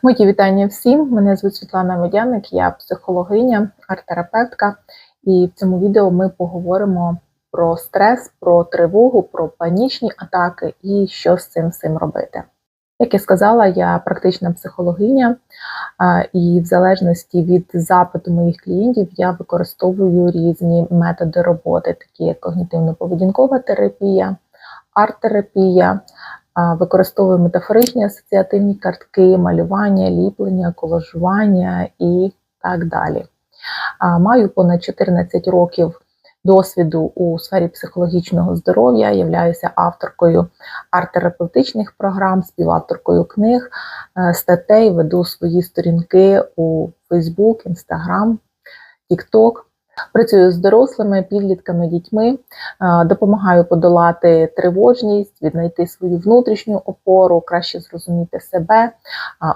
Мої вітання всім. Мене звуть Світлана Медяник, я психологиня, арт-терапевтка. І в цьому відео ми поговоримо про стрес, про тривогу, про панічні атаки і що з цим всім робити. Як я сказала, я практична психологиня, і в залежності від запиту моїх клієнтів я використовую різні методи роботи, такі як когнітивно-поведінкова терапія, арт-терапія, використовую метафоричні асоціативні картки, малювання, ліплення, колажування і так далі. Маю понад 14 років досвіду у сфері психологічного здоров'я, являюся авторкою арт-терапевтичних програм, співавторкою книг, е, статей, веду свої сторінки у Facebook, Instagram, TikTok. Працюю з дорослими, підлітками, дітьми, е, допомагаю подолати тривожність, віднайти свою внутрішню опору, краще зрозуміти себе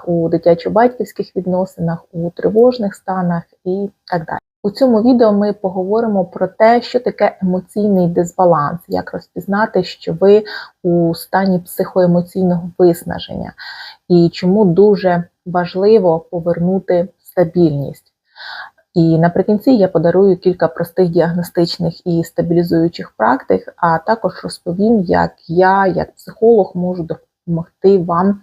у дитячо-батьківських відносинах, у тривожних станах і так далі. У цьому відео ми поговоримо про те, що таке емоційний дисбаланс, як розпізнати, що ви у стані психоемоційного виснаження, і чому дуже важливо повернути стабільність. І наприкінці я подарую кілька простих діагностичних і стабілізуючих практик, а також розповім, як я, як психолог, можу допомогти вам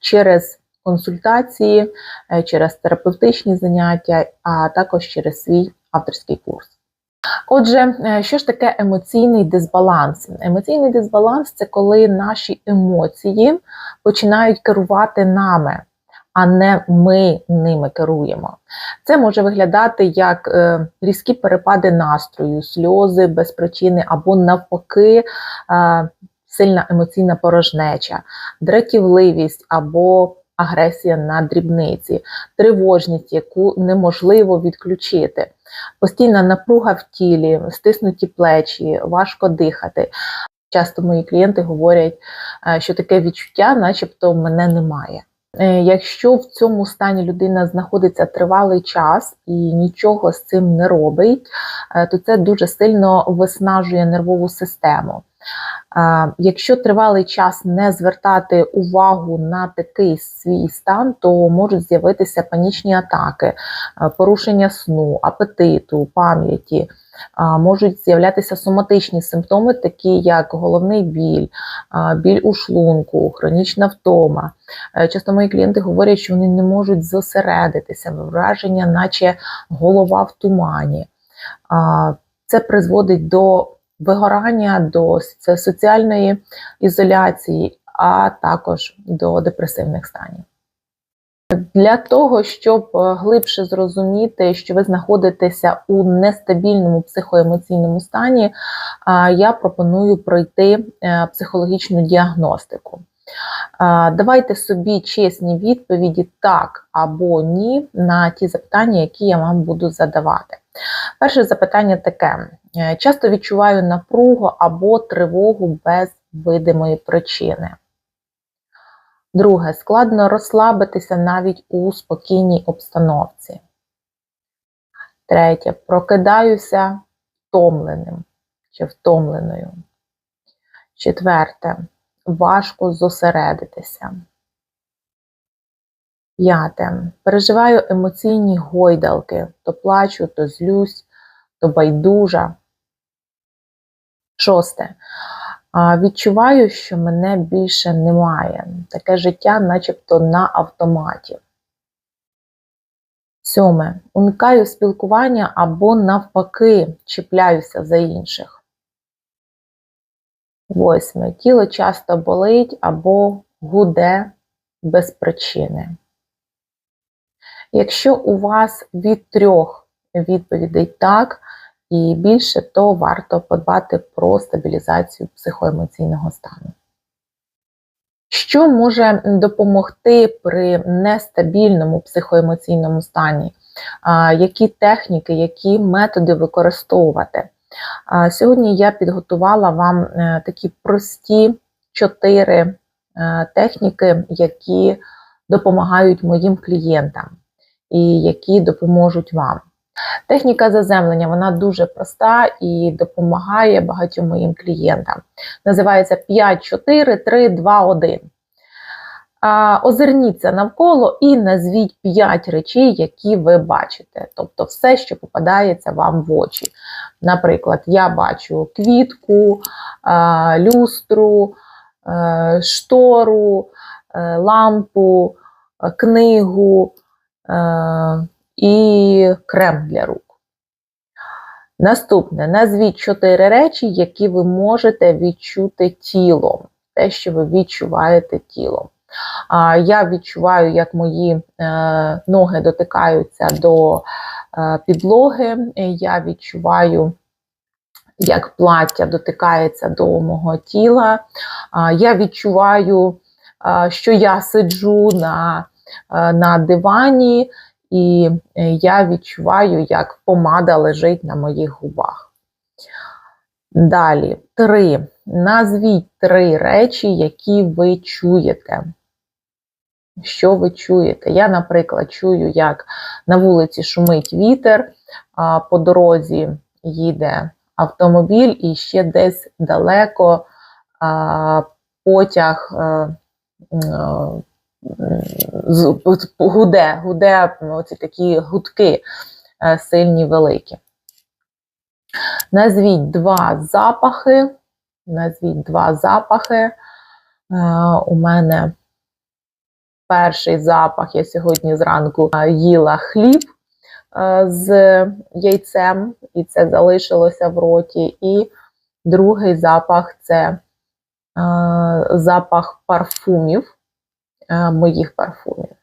через консультації, е, через терапевтичні заняття, а також через свій авторський курс. Отже, е, що ж таке емоційний дисбаланс? Емоційний дисбаланс це коли наші емоції починають керувати нами а не ми ними керуємо. Це може виглядати як е, різкі перепади настрою, сльози без причини, або навпаки, е, сильна емоційна порожнеча, дратівливість або агресія на дрібниці, тривожність, яку неможливо відключити, постійна напруга в тілі, стиснуті плечі, важко дихати. Часто мої клієнти говорять, е, що таке відчуття, начебто, мене немає. Е, якщо в цьому стані людина знаходиться тривалий час і нічого з цим не робить, е, то це дуже сильно виснажує нервову систему. Е, якщо тривалий час не звертати увагу на такий свій стан, то можуть з'явитися панічні атаки, порушення сну, апетиту, пам'яті можуть з'являтися соматичні симптоми, такі як головний біль, біль у шлунку, хронічна втома. Е, часто мої клієнти говорять, що вони не можуть зосередитися, враження, наче голова в тумані. Це призводить до вигорання, до соціальної ізоляції, а також до депресивних станів. Для того, щоб е, глибше зрозуміти, що ви знаходитеся у нестабільному психоемоційному стані, я пропоную пройти е, психологічну діагностику. Давайте собі чесні відповіді так або ні на ті запитання, які я вам буду задавати. Перше запитання таке: е, часто відчуваю напругу або тривогу без видимої причини. Друге, складно розслабитися навіть у спокійній обстановці. Третє. Прокидаюся втомленим чи втомленою. Четверте. Важко зосередитися. П'яте. Переживаю емоційні гойдалки. То плачу, то злюсь, то байдужа. Шосте. Відчуваю, що мене більше немає. Таке життя, начебто на автоматі. Сьоме. Уникаю спілкування або, навпаки, чіпляюся за інших. Восьме. Тіло часто болить або гуде без причини. Якщо у вас від трьох відповідей так, і більше, то варто подбати про стабілізацію психоемоційного стану. Що може допомогти при нестабільному психоемоційному стані? Які техніки, які методи використовувати? Сьогодні я підготувала вам е, такі прості чотири е, техніки, які допомагають моїм клієнтам і які допоможуть вам. Техніка заземлення вона дуже проста і допомагає багатьом моїм клієнтам. Називається 5, 4, 3, 2, 1. Озирніться навколо і назвіть 5 речей, які ви бачите. Тобто все, що попадається вам в очі. Наприклад, я бачу квітку, люстру, штору, лампу, книгу а, і крем для рук. Наступне: назвіть 4 речі, які ви можете відчути тілом. Те, що ви відчуваєте тілом. Я відчуваю, як мої е, ноги дотикаються до е, підлоги. Я відчуваю, як плаття дотикається до мого тіла. Я відчуваю, що я сиджу на, е, на дивані, і я відчуваю, як помада лежить на моїх губах. Далі, три. Назвіть три речі, які ви чуєте. Що ви чуєте? Я, наприклад, чую, як на вулиці шумить вітер, по дорозі їде автомобіль, і ще десь далеко потяг а, а, гуде, гуде оці такі гудки сильні, великі. Назвіть два запахи. Назвіть два запахи. У мене перший запах. Я сьогодні зранку їла хліб з яйцем, і це залишилося в роті. І другий запах це запах парфумів, моїх парфумів.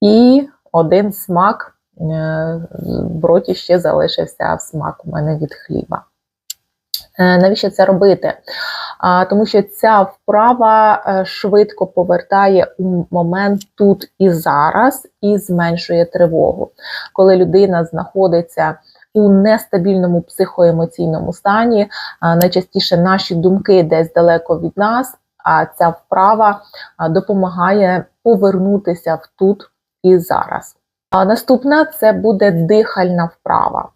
І один смак е, в роті ще залишився смак у мене від хліба. Е, навіщо це робити? Тому що ця вправа е, швидко повертає у момент тут і зараз і зменшує тривогу. Коли людина знаходиться у нестабільному психоемоційному стані, найчастіше наші думки десь далеко від нас, а ця вправа допомагає повернутися в тут і зараз. Наступна це буде дихальна вправа.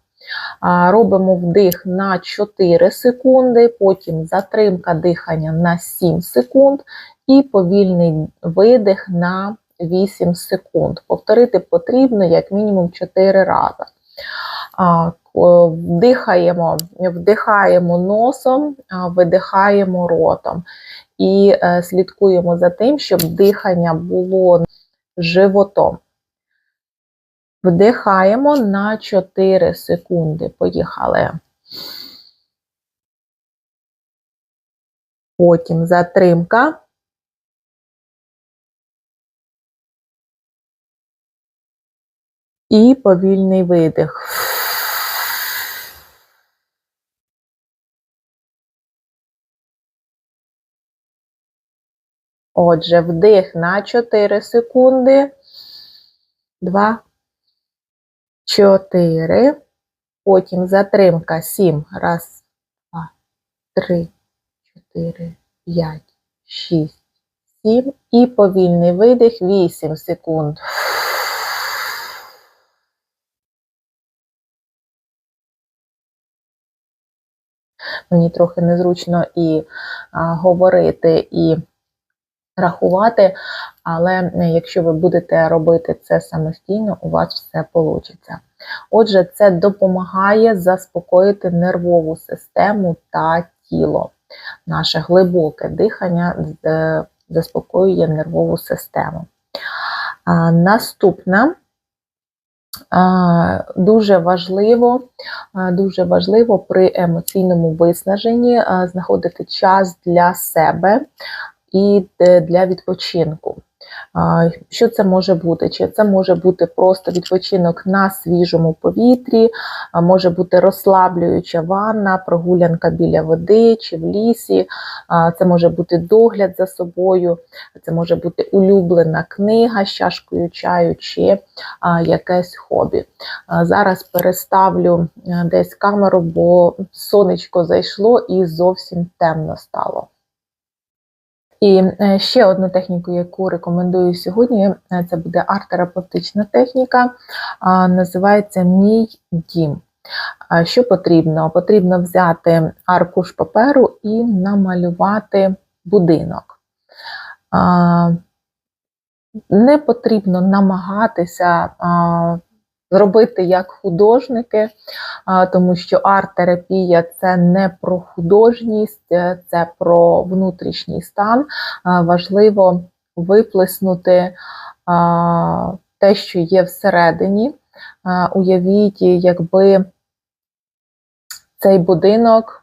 Робимо вдих на 4 секунди, потім затримка дихання на 7 секунд і повільний видих на 8 секунд. Повторити потрібно як мінімум 4 рази. Вдихаємо, вдихаємо носом, видихаємо ротом. І е, слідкуємо за тим, щоб дихання було животом. Вдихаємо на 4 секунди. Поїхали. Потім затримка. І повільний видих. Отже, вдих на 4 секунди. 2, Чотири. Потім затримка сім. Раз, два, три, чотири, п'ять, шість, сім. І повільний видих вісім секунд. Мені трохи незручно і а, говорити, і рахувати, але е, якщо ви будете робити це самостійно, у вас все вийде. Отже, це допомагає заспокоїти нервову систему та тіло. Наше глибоке дихання е, заспокоює нервову систему. Наступне. Дуже важливо дуже важливо при емоційному виснаженні знаходити час для себе, і для відпочинку. Що це може бути? Чи це може бути просто відпочинок на свіжому повітрі, може бути розслаблююча ванна, прогулянка біля води чи в лісі, це може бути догляд за собою, це може бути улюблена книга з чашкою чаю чи якесь хобі. Зараз переставлю десь камеру, бо сонечко зайшло і зовсім темно стало. І е, ще одну техніку, яку рекомендую сьогодні, е, це буде арт-терапевтична техніка, називається Мій дім. Що потрібно? Потрібно взяти аркуш паперу і намалювати будинок. Не потрібно намагатися зробити як художники, тому що арт-терапія це не про художність, е, це про внутрішній стан. Важливо виплеснути те, що є всередині. Уявіть, якби цей будинок.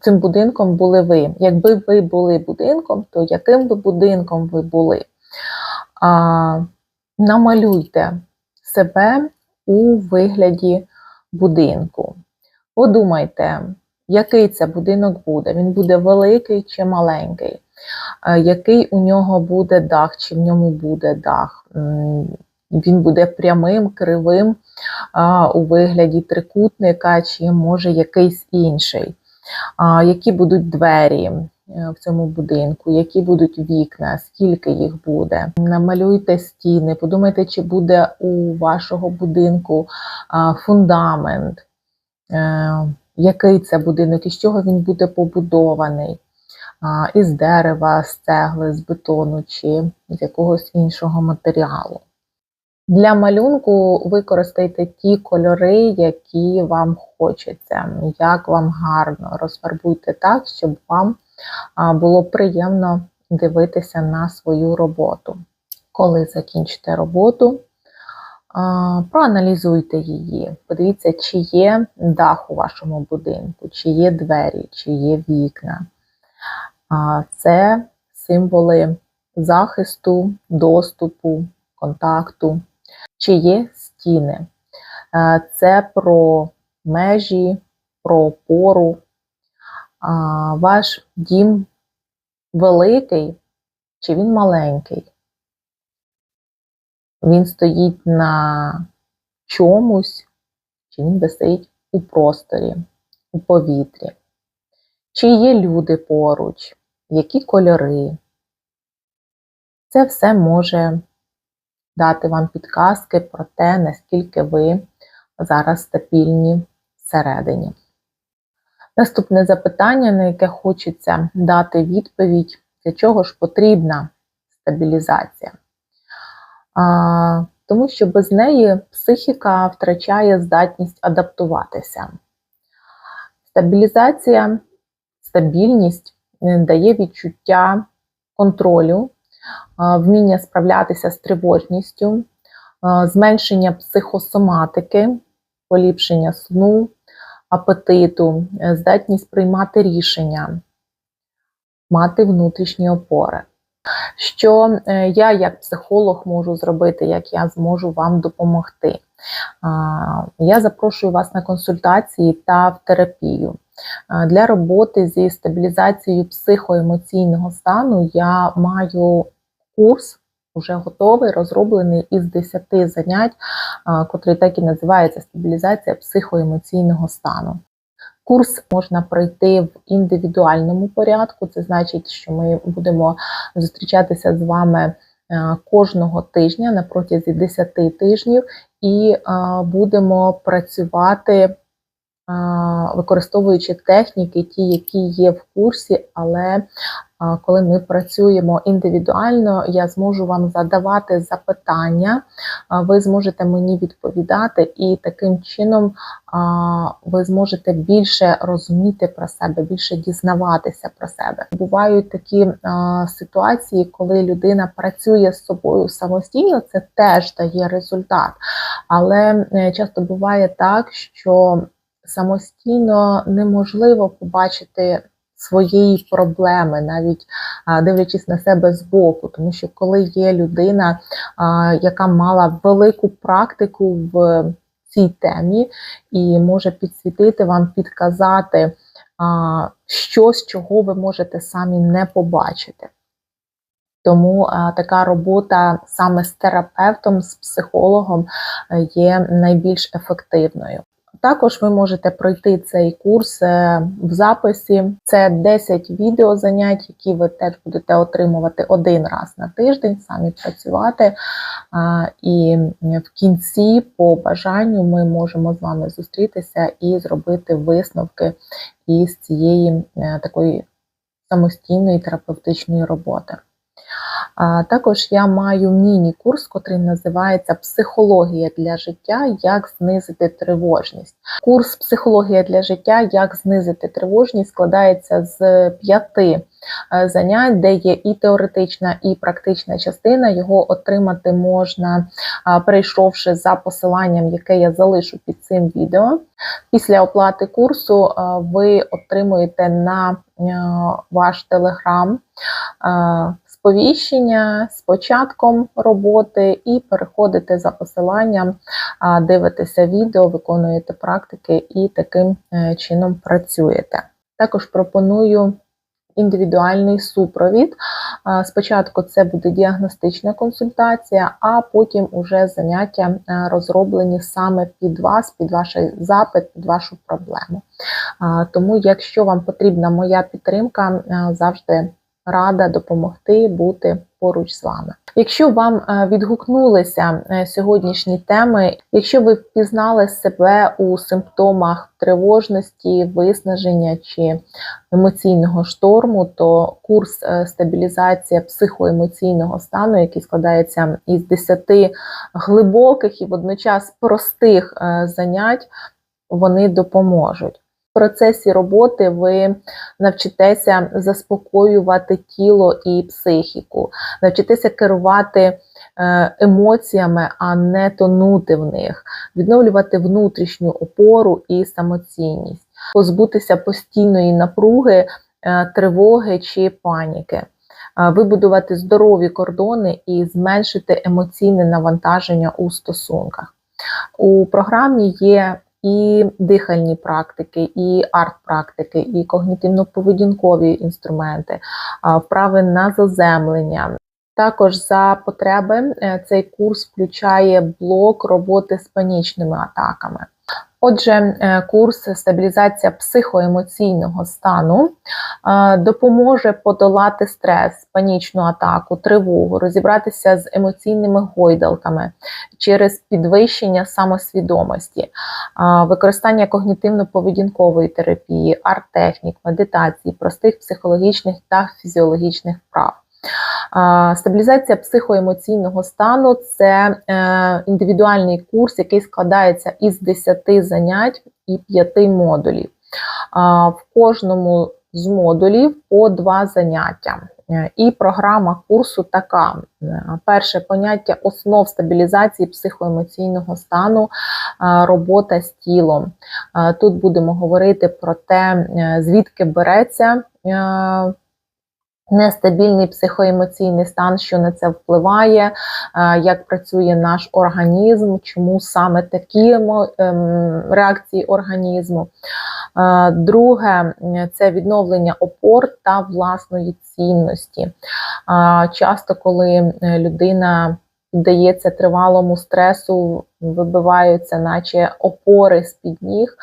Цим будинком були ви. Якби ви були будинком, то яким би будинком ви були? А, Намалюйте себе у вигляді будинку. Подумайте, який це будинок буде. Він буде великий чи маленький, який у нього буде дах, чи в ньому буде дах. Він буде прямим, кривим у вигляді трикутника, чи може якийсь інший. Які будуть двері е, в цьому будинку, які будуть вікна, скільки їх буде. Намалюйте стіни, подумайте, чи буде у вашого будинку фундамент, е, який це будинок, із чого він буде побудований. Із дерева, з цегли, з бетону чи з якогось іншого матеріалу. Для малюнку використайте ті кольори, які вам хочеться, як вам гарно. Розфарбуйте так, щоб вам було приємно дивитися на свою роботу. Коли закінчите роботу, проаналізуйте її. Подивіться, чи є дах у вашому будинку, чи є двері, чи є вікна. Це символи захисту, доступу, контакту чи є стіни. Це про межі, про опору. Ваш дім великий чи він маленький? Він стоїть на чомусь, чи він висить у просторі, у повітрі? Чи є люди поруч, які кольори? Це все може дати вам підказки про те, наскільки ви зараз стабільні всередині. Наступне запитання, на яке хочеться дати відповідь, для чого ж потрібна стабілізація. А, Тому що без неї психіка втрачає здатність адаптуватися. Стабілізація, стабільність е, дає відчуття контролю вміння справлятися з тривожністю, зменшення психосоматики, поліпшення сну, апетиту, е, здатність приймати рішення, мати внутрішні опори. Що е, я, як психолог, можу зробити, як я зможу вам допомогти? Я запрошую вас на консультації та в терапію. Для роботи зі стабілізацією психоемоційного стану я маю курс вже готовий, розроблений із 10 занять, котрий так і називається стабілізація психоемоційного стану. Курс можна пройти в індивідуальному порядку, це значить, що ми будемо зустрічатися з вами кожного тижня на протязі 10 тижнів і будемо працювати використовуючи техніки, ті, які є в курсі, але коли ми працюємо індивідуально, я зможу вам задавати запитання, ви зможете мені відповідати, і таким чином ви зможете більше розуміти про себе, більше дізнаватися про себе. Бувають такі ситуації, коли людина працює з собою самостійно, це теж дає результат. Але е, часто буває так, що самостійно неможливо побачити своєї проблеми, навіть дивлячись на себе збоку, тому що коли є людина, яка мала велику практику в цій темі, і може підсвітити вам, підказати щось, чого ви можете самі не побачити. Тому а, така робота саме з терапевтом, з психологом є найбільш ефективною. Також ви можете пройти цей курс е, в записі. Це 10 відеозанять, які ви теж будете отримувати один раз на тиждень, самі працювати. І в кінці, по бажанню, ми можемо з вами зустрітися і зробити висновки із цієї е, такої самостійної терапевтичної роботи. Також я маю міні-курс, який називається Психологія для життя. Як знизити тривожність. Курс Психологія для життя, як знизити тривожність складається з п'яти е, занять, де є і теоретична, і практична частина. Його отримати можна, е, перейшовши за посиланням, яке я залишу під цим відео. Після оплати курсу е, ви отримуєте на ваш телеграм сповіщення з початком роботи і переходите за посиланням, дивитеся відео, виконуєте практики і таким е, чином працюєте. Також пропоную індивідуальний супровід. Спочатку це буде діагностична консультація, а потім уже заняття е, розроблені саме під вас, під ваш запит, під вашу проблему. Тому, якщо вам потрібна моя підтримка, е, завжди рада допомогти бути поруч з вами. Якщо вам е, відгукнулися е, сьогоднішні теми, якщо ви впізнали себе у симптомах тривожності, виснаження чи емоційного шторму, то курс е, стабілізація психоемоційного стану, який складається із 10 глибоких і водночас простих занять, вони допоможуть процесі роботи ви навчитеся заспокоювати тіло і психіку, навчитеся керувати е, емоціями, а не тонути в них, відновлювати внутрішню опору і самоцінність, позбутися постійної напруги, е, тривоги чи паніки. Е, вибудувати здорові кордони і зменшити емоційне навантаження у стосунках. У програмі є і дихальні практики, і арт-практики, і когнітивно-поведінкові інструменти, вправи на заземлення. Також за потреби е, цей курс включає блок роботи з панічними атаками. Отже, е, курс стабілізація психоемоційного стану е, допоможе подолати стрес, панічну атаку, тривогу, розібратися з емоційними гойдалками через підвищення самосвідомості, е, використання когнітивно-поведінкової терапії, арт-технік, медитації, простих психологічних та фізіологічних вправ. Стабілізація психоемоційного стану це е, індивідуальний курс, який складається із 10 занять і 5 модулів. В кожному з модулів по два заняття. Е, і програма курсу така: е, перше поняття основ стабілізації психоемоційного стану, робота з тілом. Тут будемо говорити про те, звідки береться Нестабільний психоемоційний стан, що на це впливає, е, як працює наш організм, чому саме такі ем, реакції організму. Е, друге це відновлення опор та власної цінності. Е, часто, коли людина піддається тривалому стресу, вибиваються, наче опори з-під ніг.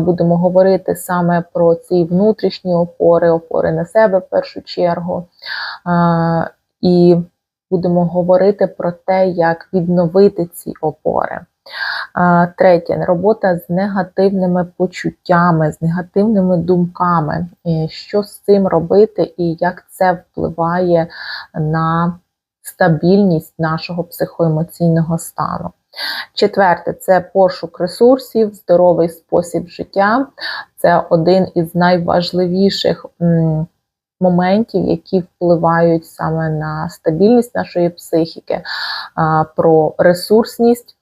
Будемо говорити саме про ці внутрішні опори, опори на себе в першу чергу. І будемо говорити про те, як відновити ці опори. Третє робота з негативними почуттями, з негативними думками. Що з цим робити і як це впливає на стабільність нашого психоемоційного стану. Четверте це пошук ресурсів, здоровий спосіб життя. Це один із найважливіших моментів, які впливають саме на стабільність нашої психіки, про ресурсність,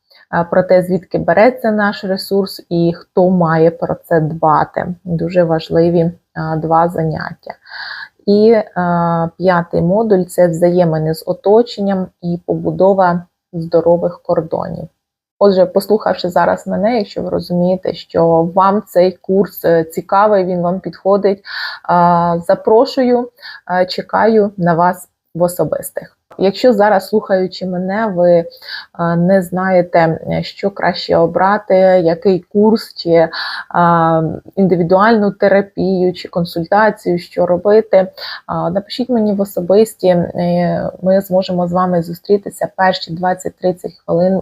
про те, звідки береться наш ресурс і хто має про це дбати. Дуже важливі два заняття. І е, п'ятий модуль це взаємини з оточенням і побудова здорових кордонів. Отже, послухавши зараз мене, якщо ви розумієте, що вам цей курс е, цікавий, він вам підходить, е, запрошую, е, чекаю на вас в особистих. Якщо зараз, слухаючи мене, ви е, не знаєте, що краще обрати, який курс, чи е, індивідуальну терапію, чи консультацію, що робити, е, напишіть мені в особисті, ми зможемо з вами зустрітися перші 20-30 хвилин.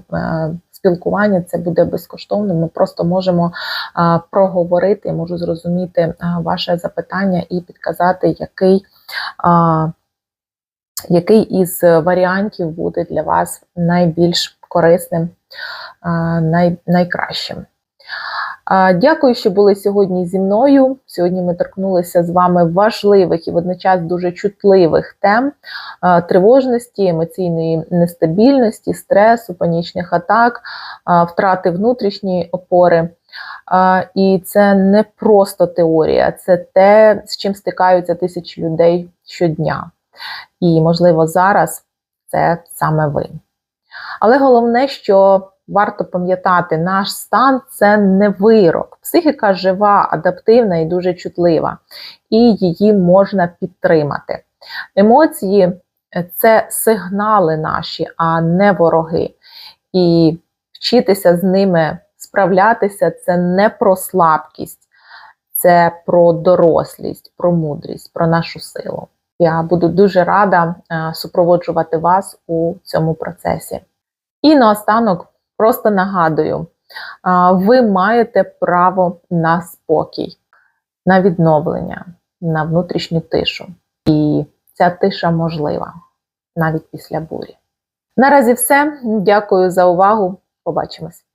Спілкування це буде безкоштовно. Ми просто можемо а, проговорити, можу зрозуміти ваше запитання і підказати, який а, який із варіантів буде для вас найбільш корисним, най, найкращим. Дякую, що були сьогодні зі мною. Сьогодні ми торкнулися з вами важливих і водночас дуже чутливих тем тривожності, емоційної нестабільності, стресу, панічних атак, втрати внутрішньої опори. І це не просто теорія, це те, з чим стикаються тисячі людей щодня. І, можливо, зараз це саме ви. Але головне, що варто пам'ятати, наш стан це не вирок. Психіка жива, адаптивна і дуже чутлива, і її можна підтримати. Емоції це сигнали наші, а не вороги. І вчитися з ними справлятися це не про слабкість, це про дорослість, про мудрість, про нашу силу. Я буду дуже рада е, супроводжувати вас у цьому процесі. І наостанок просто нагадую: ви маєте право на спокій, на відновлення, на внутрішню тишу. І ця тиша можлива навіть після бурі. Наразі все. Дякую за увагу. Побачимось.